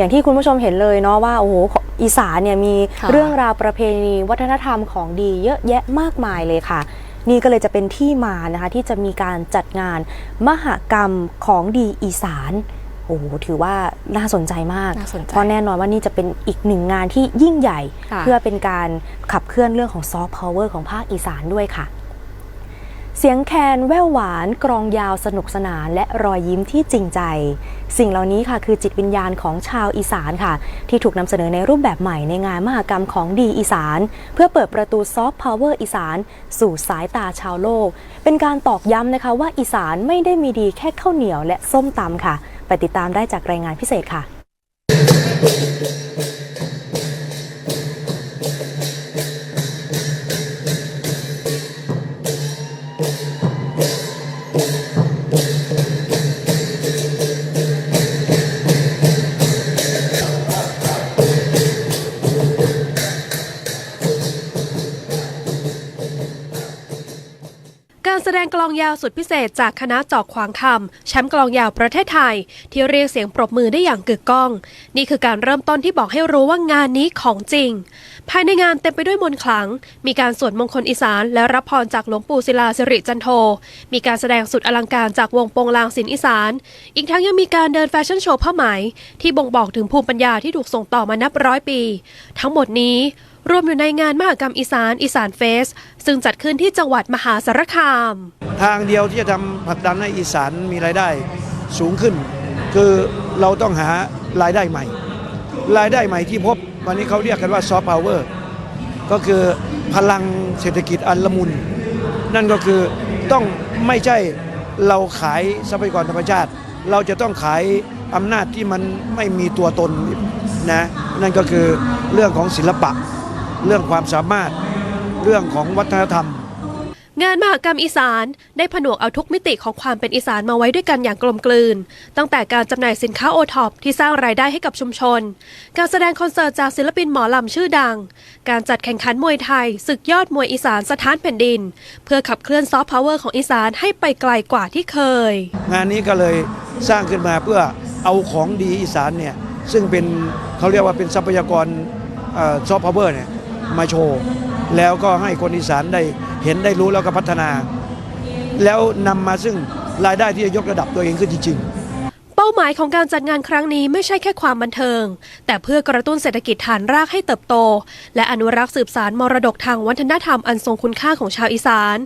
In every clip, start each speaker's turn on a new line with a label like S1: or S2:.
S1: อย่างที่คุณผู้ชมเห็นเลยเนาะว่าโอ้โหอีสานเนี่ยมี
S2: ค่ะ
S1: เรื่องราวประเพณีวัฒนธรรมของดีเยอะแยะมากมายเลยค่ะ นี่ก็เลยจะเป็นที่มานะคะที่จะมีการจัดงานมหกรรมของดีอีสานโอ้โหถือว่าน่าสนใจมาก
S2: น่าสนใจ
S1: เพราะแน่นอนว่านี่จะเป็นอีกหนึ่งงานที่ยิ่งใหญ่
S2: ค่ะ
S1: เพื่อเป็นการขับเคลื่อนเรื่องของซอฟต์พาวเวอร์ของภาคอีสานด้วยค่ะ เสียงแคนแว่วหวานกรองยาวสนุกสนาน และรอยยิ้มที่จริงใจ สิ่งเหล่านี้ค่ะคือจิตวิญญาณของชาวอีสานค่ะ ที่ถูกนำเสนอในรูปแบบใหม่ในงานมหกรรมของดีอีสาน เพื่อเปิดประตูซอฟต์พาวเวอร์อีสาน สู่สายตาชาวโลก เป็นการตอกย้ำนะคะว่าอีสานไม่ได้มีดีแค่ข้าวเหนียวและส้มตำค่ะ ไปติดตามได้จากรายงานพิเศษค่ะ
S3: การแสดงกลองยาวสุดพิเศษจากคณะจอกขวางคำแชมป์กลองยาวประเทศไทย ที่เรียกเสียงปรบมือได้อย่างกึกก้อง นี่คือการเริ่มต้นที่บอกให้รู้ว่างานนี้ของจริง ภายในงานเต็มไปด้วยมนต์ขลัง มีการสวดมงคลอีสานและรับพรจากหลวงปู่ศิลาสิริจันโท มีการแสดงสุดอลังการจากวงโปงลางศิลป์อีสาน อีกทั้งยังมีการเดินแฟชั่นโชว์ผ้าไหม ที่บ่งบอกถึงภูมิปัญญาที่ถูกส่งต่อมานับร้อยปี ทั้งหมดนี้ รวมอยู่ในงานมหกรรมอีสานอีสานเฟส ซึ่งจัดขึ้นที่จังหวัดมหาสารคาม
S4: ทางเดียวที่จะทำผลักดันให้อีสานมีรายได้สูงขึ้น คือเราต้องหารายได้ใหม่ รายได้ใหม่ที่พบวันนี้เขาเรียกกันว่าซอฟต์พาวเวอร์ก็คือพลังเศรษฐกิจอันละมุน นั่นก็คือต้องไม่ใช่เราขายทรัพยากรธรรมชาติ เราจะต้องขายอำนาจที่มันไม่มีตัวตนนะนั่นก็คือเรื่องของศิลปะ เรื่องความสามารถเรื่องของวัฒนธรรม
S3: งานมหกรรมอีสานได้ผนวกเอาทุกมิติของความเป็นอีสานมาไว้ด้วยกันอย่างกลมกลืน ตั้งแต่การจำหน่ายสินค้าโอท็อปที่สร้างรายได้ให้กับชุมชน การแสดงคอนเสิร์ตจากศิลปินหมอลำชื่อดัง การจัดแข่งขันมวยไทยศึกยอดมวยอีสานสถานแผ่นดิน เพื่อขับเคลื่อนซอฟต์พาวเวอร์ของอีสานให้ไปไกลกว่าที่เคย
S4: งานนี้ก็เลยสร้างขึ้นมาเพื่อเอาของดีอีสานเนี่ยซึ่งเป็นเขาเรียกว่าเป็นทรัพยากรซอฟต์พาวเวอร์เนี่ย มาโชว์ แล้วก็ให้คนอีสานได้เห็นได้รู้แล้วก็พัฒนา แล้วนำมาซึ่งรายได้ที่จะยกระดับตัวเองขึ้นจริงๆ
S3: เป้าหมายของการจัดงานครั้งนี้ไม่ใช่แค่ความบันเทิง แต่เพื่อกระตุ้นเศรษฐกิจฐานรากให้เติบโต และอนุรักษ์สืบสารมรดกทางวัฒนธรรมอันทรงคุณค่าของชาวอีสาน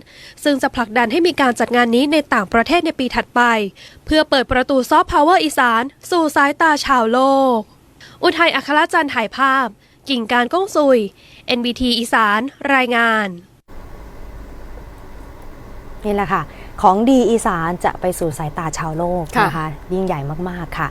S3: ซึ่งจะผลักดันให้มีการจัดงานนี้ในต่างประเทศในปีถัดไป เพื่อเปิดประตูซอฟต์พาวเวอร์อีสาน สู่สายตาชาวโลก อุทัยอัครจันทร์ถ่ายภาพ กิ่งการก้องซุย NBT อีสาน รายงาน
S1: นี่แหละค่ะ ของดีอีสานจะไปสู่สายตาชาวโลก
S2: ค่ะ
S1: นะคะ ยิ่งใหญ่มาก ๆ ค่ะ